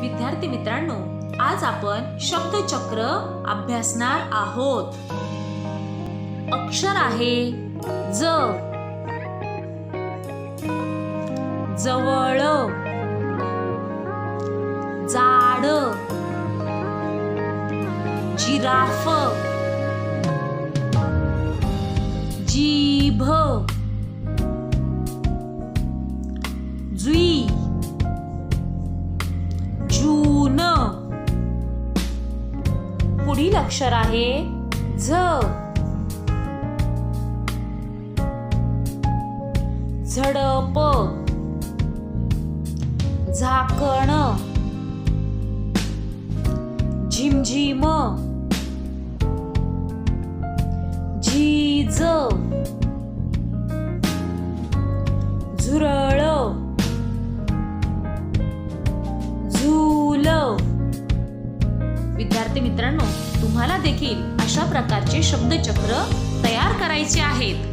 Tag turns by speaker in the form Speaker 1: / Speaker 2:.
Speaker 1: विद्यार्थी मित्रांनो आज आपण शब्दचक्र अभ्यासणार आहोत. अक्षर आहे ज. जवळ. जाड. जिराफ. पुढील अक्षर आहे झ. झडप. झाकण. झिमझिम. झीज. विद्यार्थी मित्रांनो तुम्हाला देखील अशा प्रकारचे शब्दचक्र तयार करायचे आहेत.